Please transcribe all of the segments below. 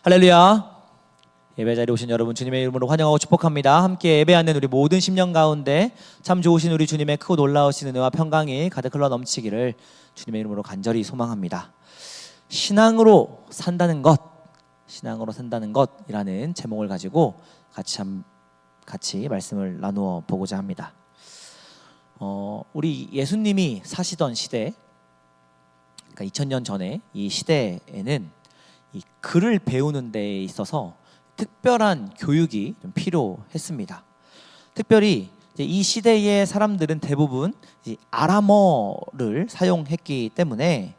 할렐루야. 예배 자리에 오신 여러분 주님의 이름으로 환영하고 축복합니다. 함께 예배하는 우리 모든 심령 가운데 참 좋으신 우리 주님의 크고 놀라우신 은혜와 평강이 가득 흘러 넘치기를 주님의 이름으로 간절히 소망합니다. 신앙으로 산다는 것, 신앙으로 산다는 것이라는 제목을 가지고 같이 한 같이 말씀을 나누어 보고자 합니다. 어, 우리 예수님이 사시던 시대, 그러니까 2000년 전에 이 시대에는 이 글을 배우는 데 있어서 특별한 교육이 좀 필요했습니다. 특별히 이 시대의 사람들은 대부분 아람어를 사용했기 때문에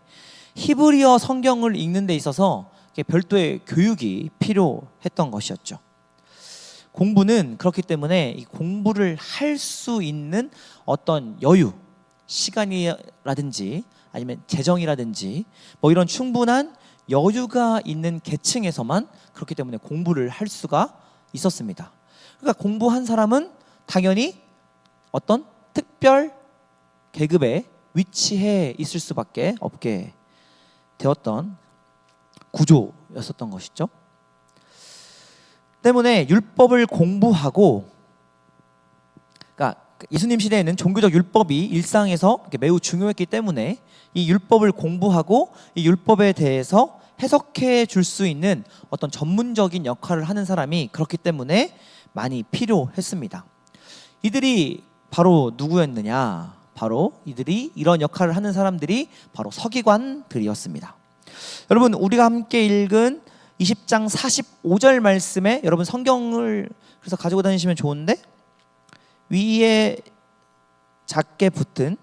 히브리어 성경을 읽는 데 있어서 별도의 교육이 필요했던 것이었죠. 공부는 그렇기 때문에 이 공부를 할 수 있는 어떤 여유, 시간이라든지 아니면 재정이라든지 뭐 이런 충분한 여유가 있는 계층에서만 그렇기 때문에 공부를 할 수가 있었습니다. 그러니까 공부한 사람은 당연히 어떤 특별 계급에 위치해 있을 수밖에 없게 되었던 구조였었던 것이죠. 때문에 율법을 공부하고 그러니까 예수님 시대에는 종교적 율법이 일상에서 매우 중요했기 때문에 이 율법을 공부하고 이 율법에 대해서 해석해 줄 수 있는 어떤 전문적인 역할을 하는 사람이 그렇기 때문에 많이 필요했습니다. 이들이 바로 누구였느냐? 바로 이들이 이런 역할을 하는 사람들이 바로 서기관들이었습니다. 여러분 우리가 함께 읽은 20장 45절 말씀에 여러분 성경을 그래서 가지고 다니시면 좋은데 위에 작게 붙은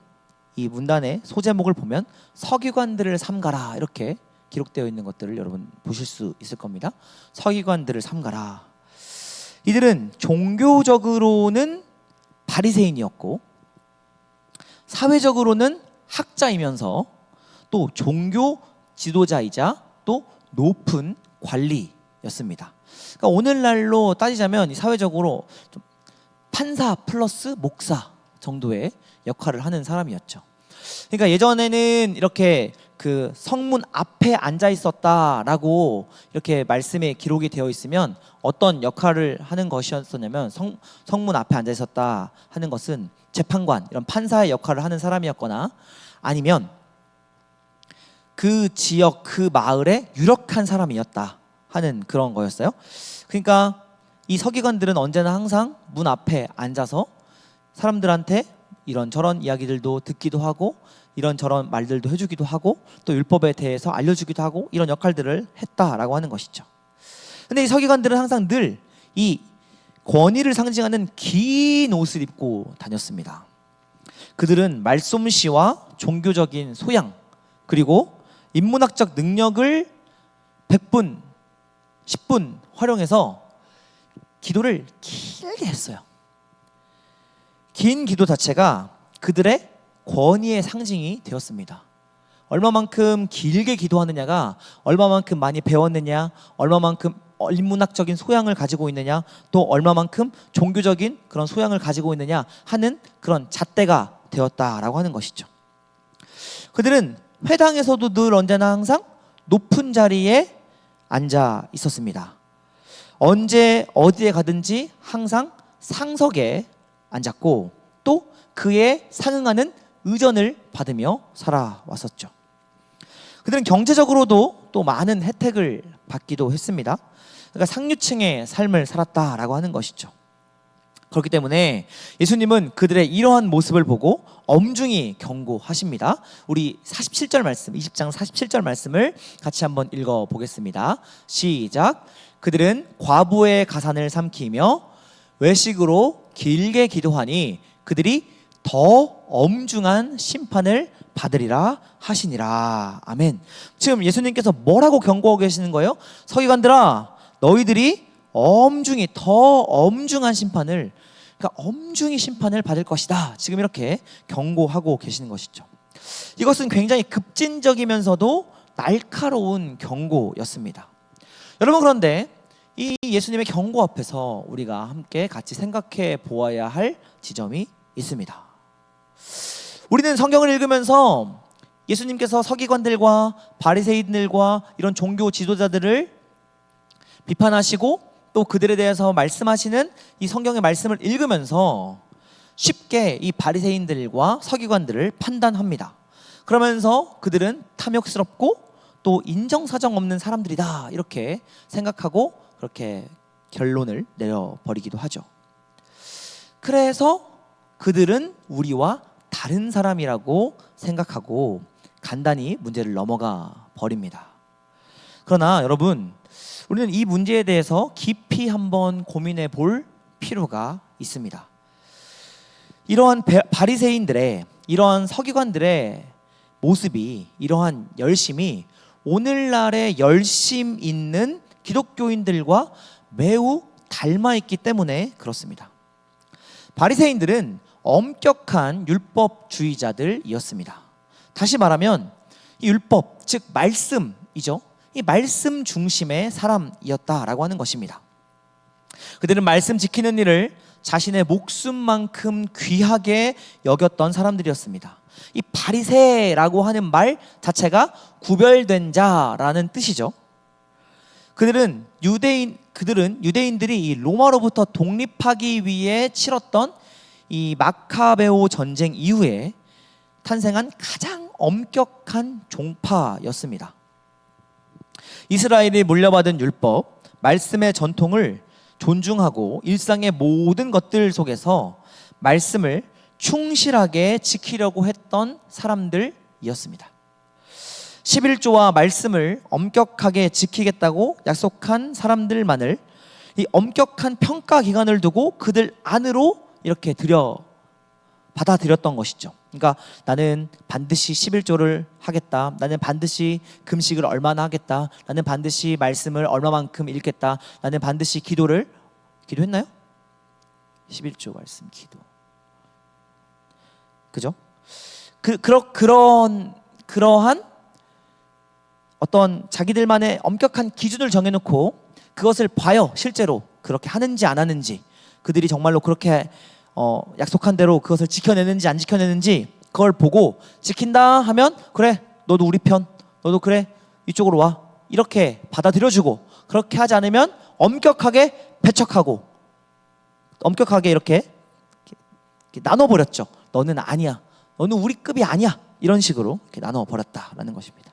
이 문단의 소제목을 보면 서기관들을 삼가라 이렇게 기록되어 있는 것들을 여러분 보실 수 있을 겁니다. 서기관들을 삼가라. 이들은 종교적으로는 바리새인이었고 사회적으로는 학자이면서 또 종교 지도자이자 또 높은 관리였습니다. 그러니까 오늘날로 따지자면 이 사회적으로 좀 판사 플러스 목사 정도의 역할을 하는 사람이었죠. 그러니까 예전에는 이렇게 그 성문 앞에 앉아 있었다라고 이렇게 말씀에 기록이 되어 있으면 어떤 역할을 하는 것이었었냐면 성, 성문 앞에 앉아 있었다 하는 것은 재판관 이런 판사의 역할을 하는 사람이었거나 아니면 그 지역 그 마을에 유력한 사람이었다 하는 그런 거였어요. 그러니까 이 서기관들은 언제나 항상 문 앞에 앉아서 사람들한테 이런 저런 이야기들도 듣기도 하고 이런 저런 말들도 해주기도 하고 또 율법에 대해서 알려주기도 하고 이런 역할들을 했다라고 하는 것이죠. 근데 이 서기관들은 항상 늘 이 권위를 상징하는 긴 옷을 입고 다녔습니다. 그들은 말솜씨와 종교적인 소양 그리고 인문학적 능력을 100분, 10분 활용해서 기도를 길게 했어요. 긴 기도 자체가 그들의 권위의 상징이 되었습니다. 얼마만큼 길게 기도하느냐가 얼마만큼 많이 배웠느냐, 얼마만큼 인문학적인 소양을 가지고 있느냐, 또 얼마만큼 종교적인 그런 소양을 가지고 있느냐 하는 그런 잣대가 되었다라고 하는 것이죠. 그들은 회당에서도 늘 언제나 항상 높은 자리에 앉아 있었습니다. 언제 어디에 가든지 항상 상석에 앉았고 또 그에 상응하는 의전을 받으며 살아왔었죠. 그들은 경제적으로도 또 많은 혜택을 받기도 했습니다. 그러니까 상류층의 삶을 살았다라고 하는 것이죠. 그렇기 때문에 예수님은 그들의 이러한 모습을 보고 엄중히 경고하십니다. 우리 47절 말씀, 20장 47절 말씀을 같이 한번 읽어 보겠습니다. 시작. 그들은 과부의 가산을 삼키며 외식으로 길게 기도하니 그들이 더 엄중한 심판을 받으리라 하시니라. 아멘. 지금 예수님께서 뭐라고 경고하고 계시는 거예요? 서기관들아, 너희들이 엄중히 더 엄중한 심판을 그러니까 엄중히 심판을 받을 것이다. 지금 이렇게 경고하고 계시는 것이죠. 이것은 굉장히 급진적이면서도 날카로운 경고였습니다. 여러분 그런데 이 예수님의 경고 앞에서 우리가 함께 같이 생각해 보아야 할 지점이 있습니다. 우리는 성경을 읽으면서 예수님께서 서기관들과 바리새인들과 이런 종교 지도자들을 비판하시고 또 그들에 대해서 말씀하시는 이 성경의 말씀을 읽으면서 쉽게 이 바리새인들과 서기관들을 판단합니다. 그러면서 그들은 탐욕스럽고 또 인정사정 없는 사람들이다 이렇게 생각하고 그렇게 결론을 내려버리기도 하죠. 그래서 그들은 우리와 다른 사람이라고 생각하고 간단히 문제를 넘어가 버립니다. 그러나 여러분, 우리는 이 문제에 대해서 깊이 한번 고민해 볼 필요가 있습니다. 이러한 배- 바리새인들의 이러한 서기관들의 모습이 이러한 열심이 오늘날의 열심 있는 기독교인들과 매우 닮아 있기 때문에 그렇습니다. 바리새인들은 엄격한 율법주의자들이었습니다. 다시 말하면 이 율법 즉 말씀이죠. 이 말씀 중심의 사람이었다라고 하는 것입니다. 그들은 말씀 지키는 일을 자신의 목숨만큼 귀하게 여겼던 사람들이었습니다. 이 바리새라고 하는 말 자체가 구별된 자라는 뜻이죠. 그들은 유대인 그들은 유대인들이 이 로마로부터 독립하기 위해 치렀던 이 마카베오 전쟁 이후에 탄생한 가장 엄격한 종파였습니다. 이스라엘이 물려받은 율법, 말씀의 전통을 존중하고 일상의 모든 것들 속에서 말씀을 충실하게 지키려고 했던 사람들이었습니다. 11조와 말씀을 엄격하게 지키겠다고 약속한 사람들만을 이 엄격한 평가 기간을 두고 그들 안으로 이렇게 들여 받아들였던 것이죠. 그러니까 나는 반드시 11조를 하겠다. 나는 반드시 금식을 얼마나 하겠다. 나는 반드시 말씀을 얼마만큼 읽겠다. 나는 반드시 기도를 기도했나요? 11조 말씀 기도. 그죠? 그 그러, 그런 그러한 어떤 자기들만의 엄격한 기준을 정해놓고 그것을 봐요 실제로 그렇게 하는지 안 하는지 그들이 정말로 그렇게 어, 약속한 대로 그것을 지켜내는지 안 지켜내는지 그걸 보고 지킨다 하면 그래 너도 우리 편 너도 그래 이쪽으로 와. 이렇게 받아들여주고 그렇게 하지 않으면 엄격하게 배척하고 엄격하게 이렇게, 이렇게 나눠버렸죠. 너는 아니야. 너는 우리 급이 아니야. 이런 식으로 이렇게 나눠버렸다라는 것입니다.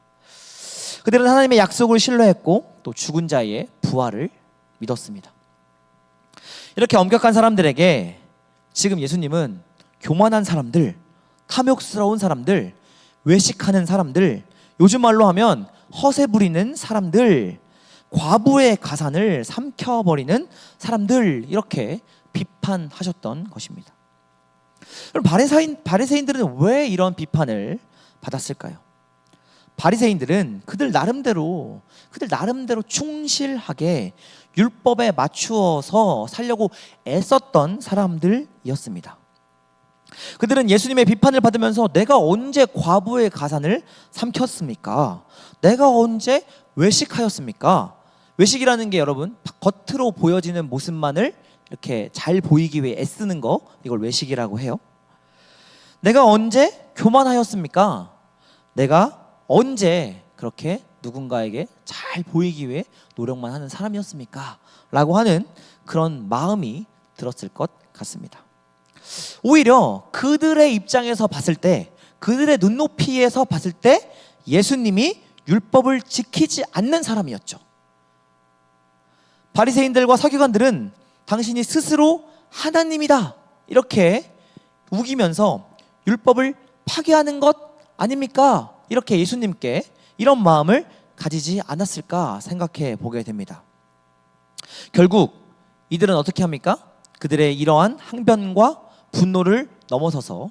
그들은 하나님의 약속을 신뢰했고 또 죽은 자의 부활을 믿었습니다. 이렇게 엄격한 사람들에게 지금 예수님은 교만한 사람들, 탐욕스러운 사람들, 외식하는 사람들, 요즘 말로 하면 허세 부리는 사람들, 과부의 가산을 삼켜버리는 사람들 이렇게 비판하셨던 것입니다. 그럼 바리새인 바리새인들은 왜 이런 비판을 받았을까요? 바리새인들은 그들 나름대로 그들 나름대로 충실하게 율법에 맞추어서 살려고 애썼던 사람들이었습니다. 그들은 예수님의 비판을 받으면서 내가 언제 과부의 가산을 삼켰습니까? 내가 언제 외식하였습니까? 외식이라는 게 여러분 겉으로 보여지는 모습만을 이렇게 잘 보이기 위해 애쓰는 거 이걸 외식이라고 해요. 내가 언제 교만하였습니까? 내가 언제 그렇게 누군가에게 잘 보이기 위해 노력만 하는 사람이었습니까? 라고 하는 그런 마음이 들었을 것 같습니다. 오히려 그들의 입장에서 봤을 때, 그들의 눈높이에서 봤을 때 예수님이 율법을 지키지 않는 사람이었죠. 바리새인들과 서기관들은 당신이 스스로 하나님이다 이렇게 우기면서 율법을 파괴하는 것 아닙니까? 이렇게 예수님께 이런 마음을 가지지 않았을까 생각해 보게 됩니다. 결국 이들은 어떻게 합니까? 그들의 이러한 항변과 분노를 넘어서서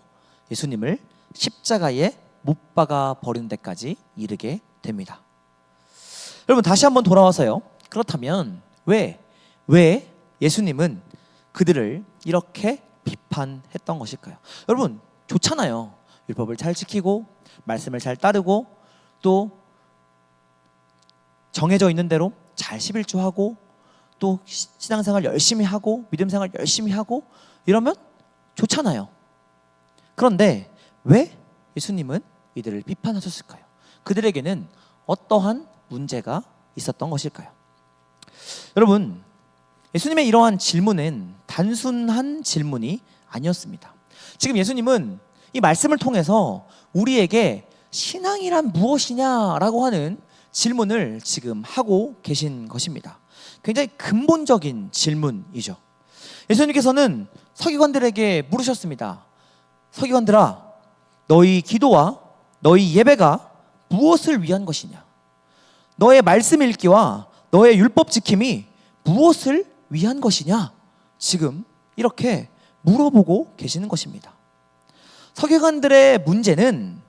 예수님을 십자가에 못 박아 버리는 데까지 이르게 됩니다. 여러분 다시 한번 돌아와서요. 그렇다면 왜, 왜 예수님은 그들을 이렇게 비판했던 것일까요? 여러분 좋잖아요. 율법을 잘 지키고 말씀을 잘 따르고 또 정해져 있는 대로 잘 11조 하고 또 시- 신앙생활 열심히 하고 믿음생활 열심히 하고 이러면 좋잖아요. 그런데 왜 예수님은 이들을 비판하셨을까요? 그들에게는 어떠한 문제가 있었던 것일까요? 여러분, 예수님의 이러한 질문은 단순한 질문이 아니었습니다. 지금 예수님은 이 말씀을 통해서 우리에게 신앙이란 무엇이냐라고 하는 질문을 지금 하고 계신 것입니다. 굉장히 근본적인 질문이죠. 예수님께서는 서기관들에게 물으셨습니다. 서기관들아, 너희 기도와 너희 예배가 무엇을 위한 것이냐? 너의 말씀 읽기와 너의 율법 지킴이 무엇을 위한 것이냐? 지금 이렇게 물어보고 계시는 것입니다. 서기관들의 문제는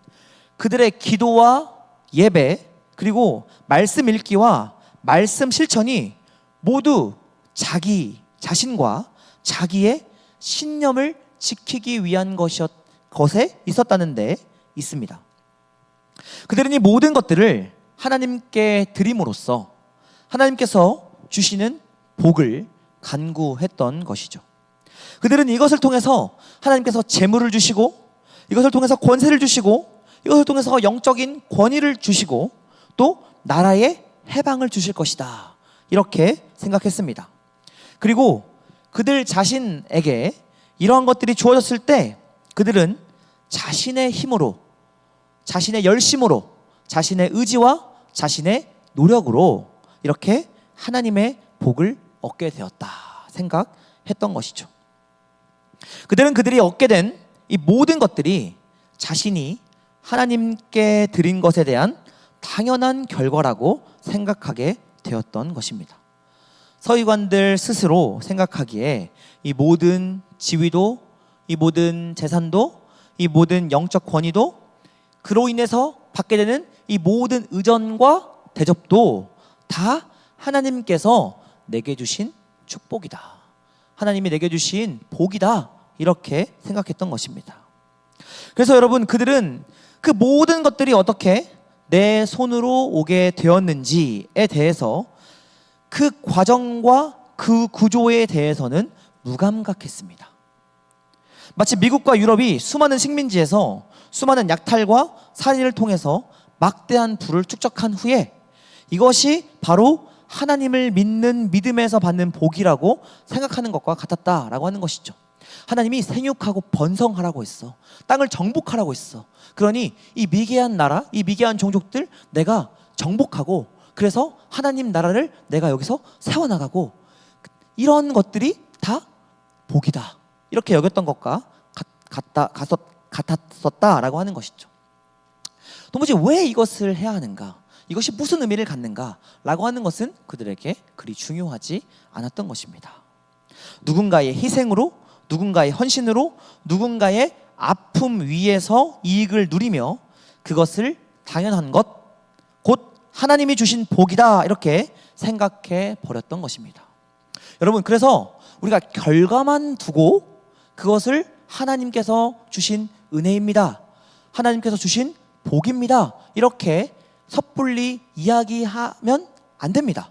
그들의 기도와 예배 그리고 말씀 읽기와 말씀 실천이 모두 자기 자신과 자기의 신념을 지키기 위한 것이었, 것에 있었다는 데 있습니다. 그들은 이 모든 것들을 하나님께 드림으로써 하나님께서 주시는 복을 간구했던 것이죠. 그들은 이것을 통해서 하나님께서 재물을 주시고 이것을 통해서 권세를 주시고 이것을 통해서 영적인 권위를 주시고 또 나라의 해방을 주실 것이다. 이렇게 생각했습니다. 그리고 그들 자신에게 이러한 것들이 주어졌을 때 그들은 자신의 힘으로 자신의 열심으로 자신의 의지와 자신의 노력으로 이렇게 하나님의 복을 얻게 되었다 생각했던 것이죠. 그들은 그들이 얻게 된 이 모든 것들이 자신이 하나님께 드린 것에 대한 당연한 결과라고 생각하게 되었던 것입니다. 서기관들 스스로 생각하기에 이 모든 지위도 이 모든 재산도 이 모든 영적 권위도 그로 인해서 받게 되는 이 모든 의전과 대접도 다 하나님께서 내게 주신 축복이다. 하나님이 내게 주신 복이다. 이렇게 생각했던 것입니다. 그래서 여러분 그들은 그 모든 것들이 어떻게 내 손으로 오게 되었는지에 대해서 그 과정과 그 구조에 대해서는 무감각했습니다. 마치 미국과 유럽이 수많은 식민지에서 수많은 약탈과 살인을 통해서 막대한 부를 축적한 후에 이것이 바로 하나님을 믿는 믿음에서 받는 복이라고 생각하는 것과 같았다라고 하는 것이죠. 하나님이 생육하고 번성하라고 했어. 땅을 정복하라고 했어. 그러니 이 미개한 나라, 이 미개한 종족들 내가 정복하고 그래서 하나님 나라를 내가 여기서 세워나가고 이런 것들이 다 복이다. 이렇게 여겼던 것과 같다, 같았, 같았었다라고 하는 것이죠. 도무지 왜 이것을 해야 하는가? 이것이 무슨 의미를 갖는가 라고 하는 것은 그들에게 그리 중요하지 않았던 것입니다. 누군가의 희생으로, 누군가의 헌신으로, 누군가의 아픔 위에서 이익을 누리며 그것을 당연한 것, 곧 하나님이 주신 복이다 이렇게 생각해 버렸던 것입니다. 여러분 그래서 우리가 결과만 두고 그것을 하나님께서 주신 은혜입니다. 하나님께서 주신 복입니다. 이렇게 섣불리 이야기하면 안 됩니다.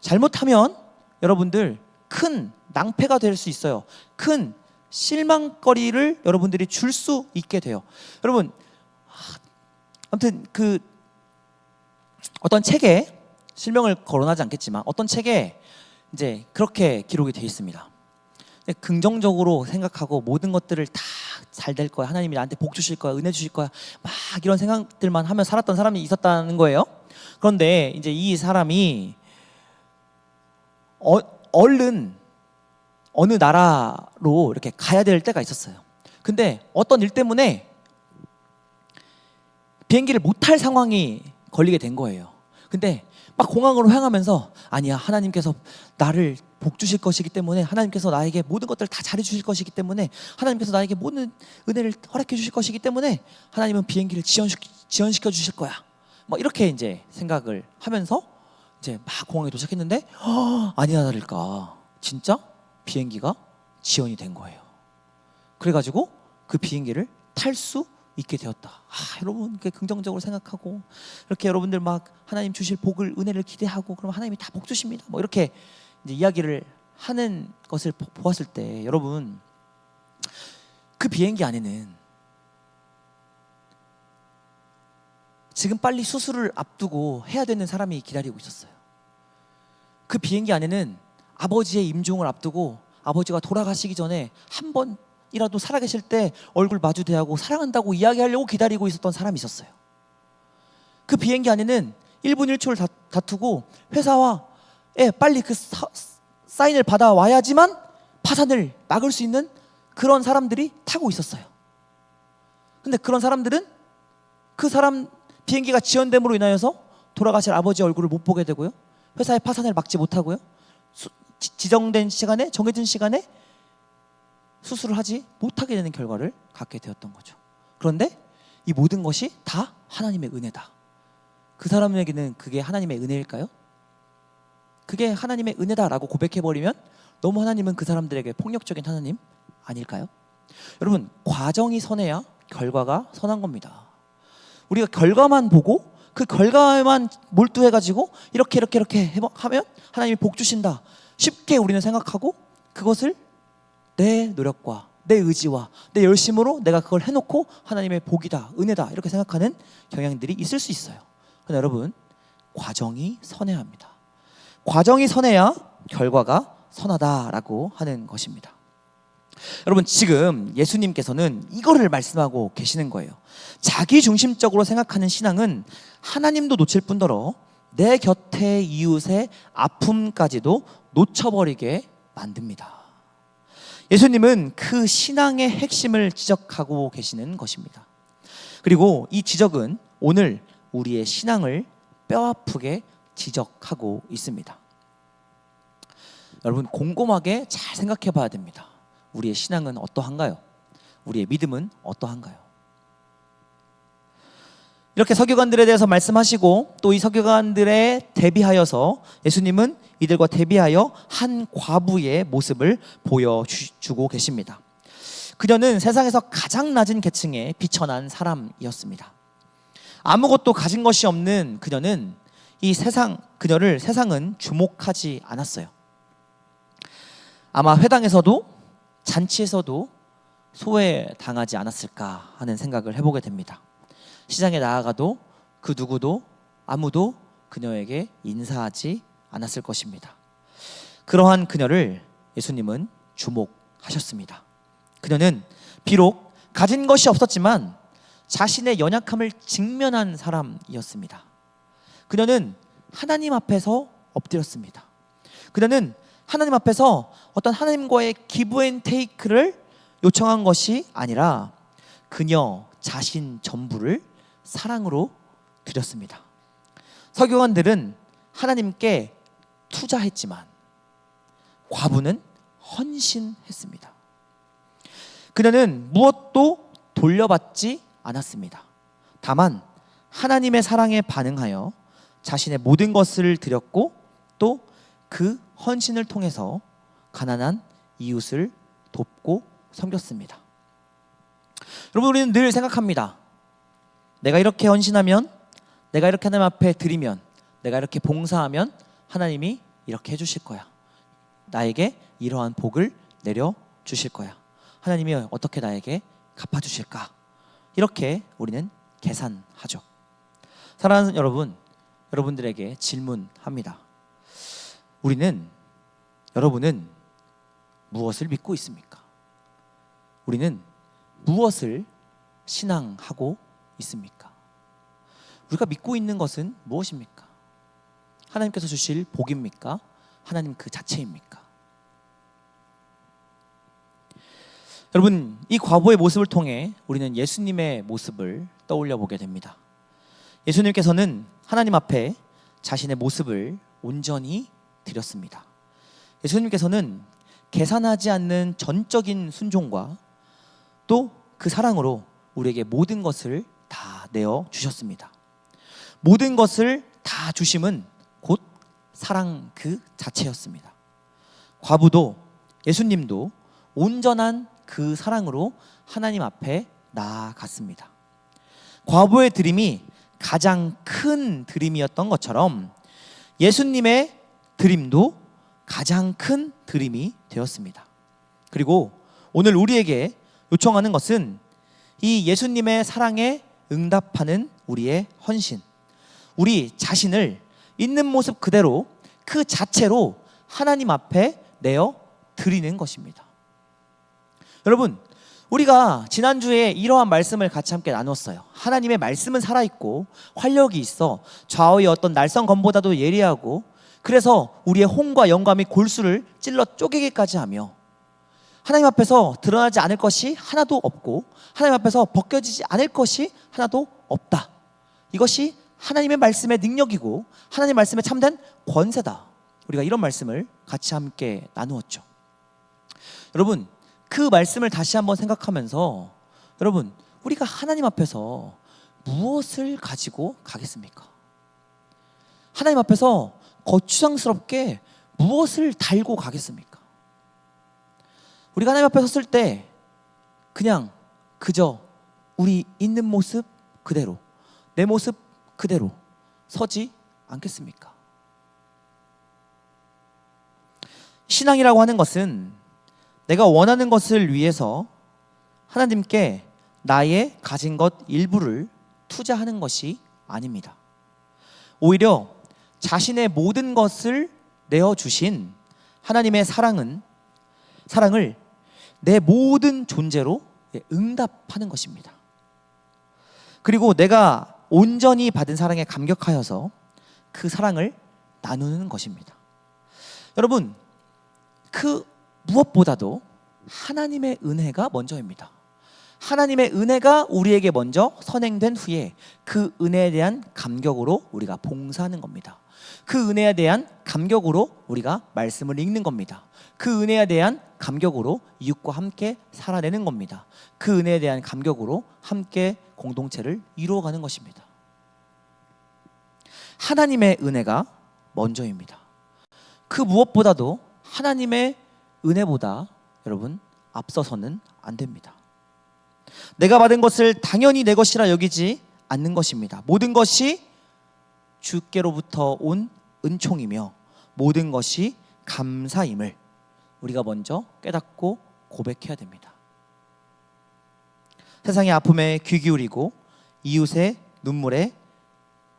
잘못하면 여러분들 큰 낭패가 될 수 있어요. 큰 실망거리를 여러분들이 줄 수 있게 돼요. 여러분, 아무튼 그 어떤 책에 실명을 거론하지 않겠지만 어떤 책에 이제 그렇게 기록이 되어 있습니다. 긍정적으로 생각하고 모든 것들을 다 잘 될 거야. 하나님이 나한테 복 주실 거야. 은혜 주실 거야. 막 이런 생각들만 하며 살았던 사람이 있었다는 거예요. 그런데 이제 이 사람이 어, 얼른 어느 나라로 이렇게 가야 될 때가 있었어요. 근데 어떤 일 때문에 비행기를 못 탈 상황이 걸리게 된 거예요. 근데 막 공항으로 향하면서 아니야 하나님께서 나를 복 주실 것이기 때문에 하나님께서 나에게 모든 것들을 다 잘해 주실 것이기 때문에 하나님께서 나에게 모든 은혜를 허락해 주실 것이기 때문에 하나님은 비행기를 지연시켜, 주실 거야. 뭐 이렇게 이제 생각을 하면서 이제 막 공항에 도착했는데 허, 아니나 다를까 진짜 비행기가 지연이 된 거예요. 그래가지고 그 비행기를 탈 수 있게 되었다. 아, 여러분 긍정적으로 생각하고 이렇게 여러분들 막 하나님 주실 복을 은혜를 기대하고 그럼 하나님이 다 복 주십니다. 뭐 이렇게 이제 이야기를 하는 것을 보- 보았을 때 여러분 그 비행기 안에는 지금 빨리 수술을 앞두고 해야 되는 사람이 기다리고 있었어요. 그 비행기 안에는 아버지의 임종을 앞두고 아버지가 돌아가시기 전에 한 번이라도 살아계실 때 얼굴 마주 대하고 사랑한다고 이야기하려고 기다리고 있었던 사람이 있었어요. 그 비행기 안에는 1분 1초를 다, 다투고 회사와 예, 빨리 그 사, 사인을 받아 와야지만 파산을 막을 수 있는 그런 사람들이 타고 있었어요. 근데 그런 사람들은 그 사람 비행기가 지연됨으로 인하여서 돌아가실 아버지 얼굴을 못 보게 되고요. 회사의 파산을 막지 못하고요. 수, 지- 지정된 시간에 정해진 시간에 수술을 하지 못하게 되는 결과를 갖게 되었던 거죠. 그런데 이 모든 것이 다 하나님의 은혜다. 그 사람에게는 그게 하나님의 은혜일까요? 그게 하나님의 은혜다라고 고백해 버리면 너무 하나님은 그 사람들에게 폭력적인 하나님 아닐까요? 여러분 과정이 선해야 결과가 선한 겁니다. 우리가 결과만 보고 그 결과에만 몰두해 가지고 이렇게 이렇게 이렇게 하면 하나님이 복 주신다. 쉽게 우리는 생각하고 그것을 내 노력과 내 의지와 내 열심으로 내가 그걸 해놓고 하나님의 복이다, 은혜다 이렇게 생각하는 경향들이 있을 수 있어요. 그러나 여러분 과정이 선해야 합니다. 과정이 선해야 결과가 선하다라고 하는 것입니다. 여러분 지금 예수님께서는 이거를 말씀하고 계시는 거예요. 자기 중심적으로 생각하는 신앙은 하나님도 놓칠 뿐더러 내 곁에 이웃의 아픔까지도 놓쳐버리게 만듭니다. 예수님은 그 신앙의 핵심을 지적하고 계시는 것입니다. 그리고 이 지적은 오늘 우리의 신앙을 뼈아프게 지적하고 있습니다. 여러분 곰곰하게 잘 생각해 봐야 됩니다. 우리의 신앙은 어떠한가요? 우리의 믿음은 어떠한가요? 이렇게 서기관들에 대해서 말씀하시고 또 이 서기관들에 대비하여서 예수님은 이들과 대비하여 한 과부의 모습을 보여주고 계십니다. 그녀는 세상에서 가장 낮은 계층에 비천한 사람이었습니다. 아무것도 가진 것이 없는 그녀는 이 세상 그녀를 세상은 주목하지 않았어요. 아마 회당에서도 잔치에서도 소외당하지 않았을까 하는 생각을 해보게 됩니다. 시장에 나아가도 그 누구도 아무도 그녀에게 인사하지 않았을 것입니다. 그러한 그녀를 예수님은 주목하셨습니다. 그녀는 비록 가진 것이 없었지만 자신의 연약함을 직면한 사람이었습니다. 그녀는 하나님 앞에서 엎드렸습니다. 그녀는 하나님 앞에서 어떤 하나님과의 기브 앤 테이크를 요청한 것이 아니라 그녀 자신 전부를 사랑으로 드렸습니다. 서교관들은 하나님께 투자했지만 과부는 헌신했습니다. 그녀는 무엇도 돌려받지 않았습니다. 다만 하나님의 사랑에 반응하여 자신의 모든 것을 드렸고 또 그 헌신을 통해서 가난한 이웃을 돕고 섬겼습니다. 여러분 우리는 늘 생각합니다. 내가 이렇게 헌신하면 내가 이렇게 하나님 앞에 드리면 내가 이렇게 봉사하면 하나님이 이렇게 해주실 거야. 나에게 이러한 복을 내려 주실 거야. 하나님이 어떻게 나에게 갚아 주실까? 이렇게 우리는 계산하죠. 사랑하는 여러분, 여러분들에게 질문합니다. 우리는 여러분은 무엇을 믿고 있습니까? 우리는 무엇을 신앙하고 있습니까? 우리가 믿고 있는 것은 무엇입니까? 하나님께서 주실 복입니까? 하나님 그 자체입니까? 여러분, 이 과보의 모습을 통해 우리는 예수님의 모습을 떠올려 보게 됩니다. 예수님께서는 하나님 앞에 자신의 모습을 온전히 드렸습니다. 예수님께서는 계산하지 않는 전적인 순종과 또 그 사랑으로 우리에게 모든 것을 다 내어 주셨습니다. 모든 것을 다 주심은 곧 사랑 그 자체였습니다. 과부도 예수님도 온전한 그 사랑으로 하나님 앞에 나아갔습니다. 과부의 드림이 가장 큰 드림이었던 것처럼 예수님의 드림도 가장 큰 드림이 되었습니다. 그리고 오늘 우리에게 요청하는 것은 이 예수님의 사랑에 응답하는 우리의 헌신, 우리 자신을 있는 모습 그대로 그 자체로 하나님 앞에 내어 드리는 것입니다. 여러분, 우리가 지난주에 이러한 말씀을 같이 함께 나눴어요. 하나님의 말씀은 살아있고 활력이 있어 좌우의 어떤 날선 검보다도 예리하고 그래서 우리의 홍과 영감이 골수를 찔러 쪼개기까지 하며 하나님 앞에서 드러나지 않을 것이 하나도 없고 하나님 앞에서 벗겨지지 않을 것이 하나도 없다. 이것이 하나님의 말씀의 능력이고 하나님 말씀에 참된 권세다. 우리가 이런 말씀을 같이 함께 나누었죠. 여러분, 그 말씀을 다시 한번 생각하면서 여러분, 우리가 하나님 앞에서 무엇을 가지고 가겠습니까? 하나님 앞에서 거추장스럽게 무엇을 달고 가겠습니까? 우리가 하나님 앞에 섰을 때 그냥 그저 우리 있는 모습 그대로 내 모습 그대로 서지 않겠습니까? 신앙이라고 하는 것은 내가 원하는 것을 위해서 하나님께 나의 가진 것 일부를 투자하는 것이 아닙니다. 오히려 자신의 모든 것을 내어 주신 하나님의 사랑은 사랑을 내 모든 존재로 응답하는 것입니다. 그리고 내가 온전히 받은 사랑에 감격하여서 그 사랑을 나누는 것입니다. 여러분, 그 무엇보다도 하나님의 은혜가 먼저입니다. 하나님의 은혜가 우리에게 먼저 선행된 후에 그 은혜에 대한 감격으로 우리가 봉사하는 겁니다. 그 은혜에 대한 감격으로 우리가 말씀을 읽는 겁니다. 그 은혜에 대한 감격으로 이웃과 함께 살아내는 겁니다. 그 은혜에 대한 감격으로 함께 공동체를 이루어가는 것입니다. 하나님의 은혜가 먼저입니다. 그 무엇보다도 하나님의 은혜보다 여러분 앞서서는 안 됩니다. 내가 받은 것을 당연히 내 것이라 여기지 않는 것입니다. 모든 것이 주께로부터 온 은총이며 모든 것이 감사임을 우리가 먼저 깨닫고 고백해야 됩니다. 세상의 아픔에 귀 기울이고 이웃의 눈물에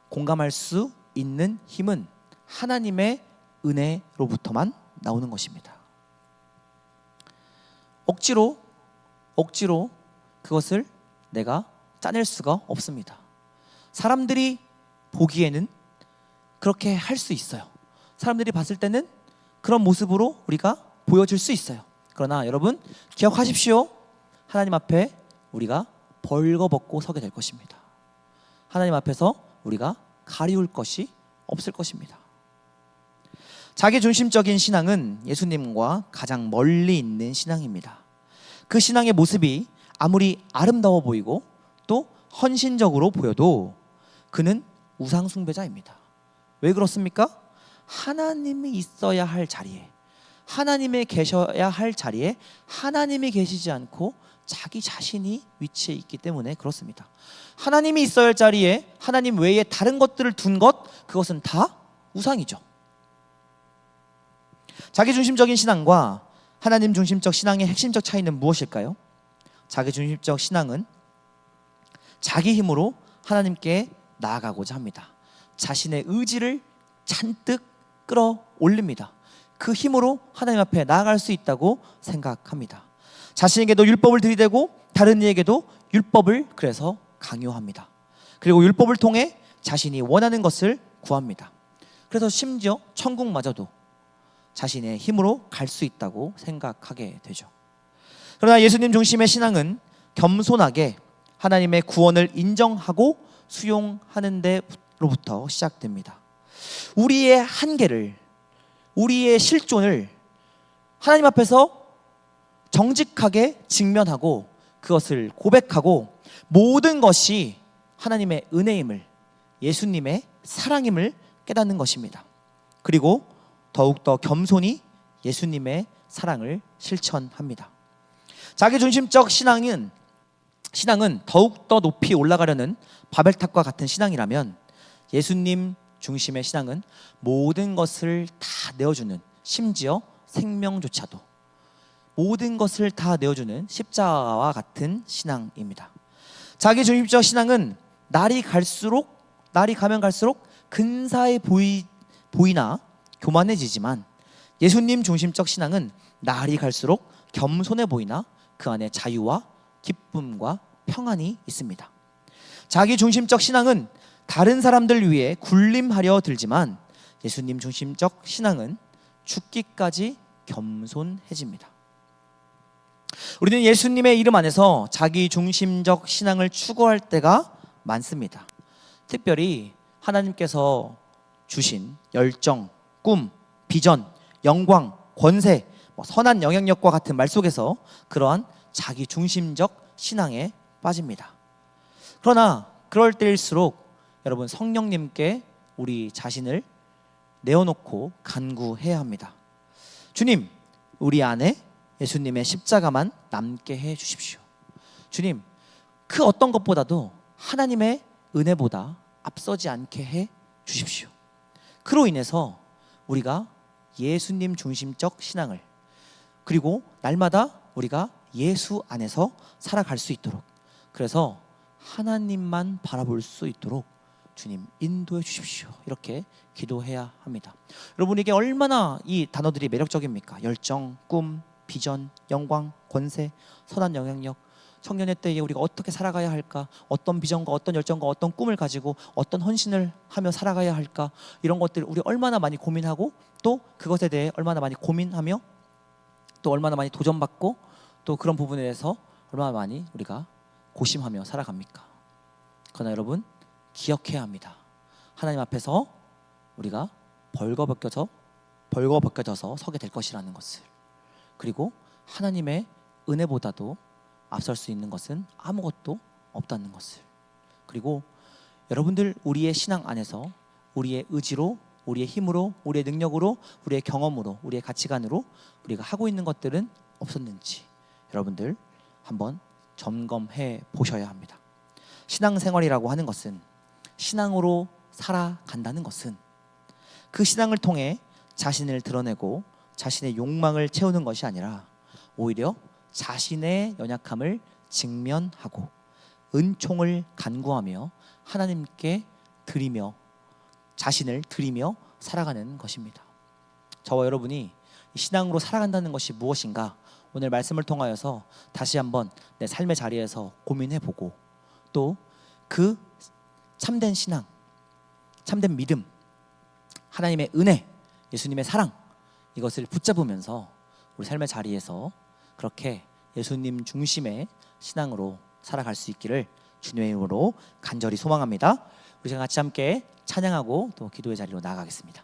공감할 수 있는 힘은 하나님의 은혜로부터만 나오는 것입니다. 억지로 억지로 그것을 내가 짜낼 수가 없습니다. 사람들이 보기에는 그렇게 할 수 있어요. 사람들이 봤을 때는 그런 모습으로 우리가 보여줄 수 있어요. 그러나 여러분 기억하십시오. 하나님 앞에 우리가 벌거벗고 서게 될 것입니다. 하나님 앞에서 우리가 가리울 것이 없을 것입니다. 자기 중심적인 신앙은 예수님과 가장 멀리 있는 신앙입니다. 그 신앙의 모습이 아무리 아름다워 보이고 또 헌신적으로 보여도 그는 우상 숭배자입니다. 왜 그렇습니까? 하나님이 있어야 할 자리에 하나님이 계셔야 할 자리에 하나님이 계시지 않고 자기 자신이 위치해 있기 때문에 그렇습니다. 하나님이 있어야 할 자리에 하나님 외에 다른 것들을 둔 것 그것은 다 우상이죠. 자기 중심적인 신앙과 하나님 중심적 신앙의 핵심적 차이는 무엇일까요? 자기 중심적 신앙은 자기 힘으로 하나님께 나아가고자 합니다. 자신의 의지를 잔뜩 끌어올립니다. 그 힘으로 하나님 앞에 나아갈 수 있다고 생각합니다. 자신에게도 율법을 들이대고 다른 이에게도 율법을 그래서 강요합니다. 그리고 율법을 통해 자신이 원하는 것을 구합니다. 그래서 심지어 천국마저도 자신의 힘으로 갈 수 있다고 생각하게 되죠. 그러나 예수님 중심의 신앙은 겸손하게 하나님의 구원을 인정하고 수용하는 데로부터 시작됩니다. 우리의 한계를 우리의 실존을 하나님 앞에서 정직하게 직면하고 그것을 고백하고 모든 것이 하나님의 은혜임을 예수님의 사랑임을 깨닫는 것입니다. 그리고 더욱더 겸손히 예수님의 사랑을 실천합니다. 자기 중심적 신앙은 신앙은 더욱더 높이 올라가려는 바벨탑과 같은 신앙이라면 예수님 중심의 신앙은 모든 것을 다 내어주는 심지어 생명조차도 모든 것을 다 내어주는 십자가와 같은 신앙입니다. 자기 중심적 신앙은 날이 갈수록 날이 가면 갈수록 근사해 보이 보이나 교만해지지만 예수님 중심적 신앙은 날이 갈수록 겸손해 보이나 그 안에 자유와 기쁨과 평안이 있습니다. 자기 중심적 신앙은 다른 사람들 위해 군림하려 들지만 예수님 중심적 신앙은 죽기까지 겸손해집니다. 우리는 예수님의 이름 안에서 자기 중심적 신앙을 추구할 때가 많습니다. 특별히 하나님께서 주신 열정, 꿈, 비전, 영광, 권세, 뭐 선한 영향력과 같은 말 속에서 그러한 자기 중심적 신앙에 빠집니다. 그러나 그럴 때일수록 여러분 성령님께 우리 자신을 내어놓고 간구해야 합니다. 주님, 우리 안에 예수님의 십자가만 남게 해 주십시오. 주님, 그 어떤 것보다도 하나님의 은혜보다 앞서지 않게 해 주십시오. 그로 인해서 우리가 예수님 중심적 신앙을 그리고 날마다 우리가 예수 안에서 살아갈 수 있도록 그래서 하나님만 바라볼 수 있도록 주님 인도해 주십시오. 이렇게 기도해야 합니다. 여러분에게 얼마나 이 단어들이 매력적입니까? 열정, 꿈, 비전, 영광, 권세, 선한 영향력. 청년의 때에 우리가 어떻게 살아가야 할까? 어떤 비전과 어떤 열정과 어떤 꿈을 가지고 어떤 헌신을 하며 살아가야 할까? 이런 것들 우리 얼마나 많이 고민하고 또 그것에 대해 얼마나 많이 고민하며 또 얼마나 많이 도전받고 또 그런 부분에 대해서 얼마나 많이 우리가 고심하며 살아갑니까? 그러나 여러분 기억해야 합니다. 하나님 앞에서 우리가 벌거벗겨져 벌거벗겨져서 서게 될 것이라는 것을 그리고 하나님의 은혜보다도 앞설 수 있는 것은 아무것도 없다는 것을 그리고 여러분들 우리의 신앙 안에서 우리의 의지로 우리의 힘으로 우리의 능력으로 우리의 경험으로 우리의 가치관으로 우리가 하고 있는 것들은 없었는지 여러분들 한번 점검해 보셔야 합니다. 신앙생활이라고 하는 것은 신앙으로 살아간다는 것은 그 신앙을 통해 자신을 드러내고 자신의 욕망을 채우는 것이 아니라 오히려 자신의 연약함을 직면하고 은총을 간구하며 하나님께 드리며 자신을 드리며 살아가는 것입니다. 저와 여러분이 신앙으로 살아간다는 것이 무엇인가 오늘 말씀을 통하여서 다시 한번 내 삶의 자리에서 고민해 보고 또그 참된 신앙, 참된 믿음, 하나님의 은혜, 예수님의 사랑 이것을 붙잡으면서 우리 삶의 자리에서 그렇게 예수님 중심의 신앙으로 살아갈 수 있기를 주님의 이름으로 간절히 소망합니다. 우리 같이 함께 찬양하고 또 기도의 자리로 나아가겠습니다.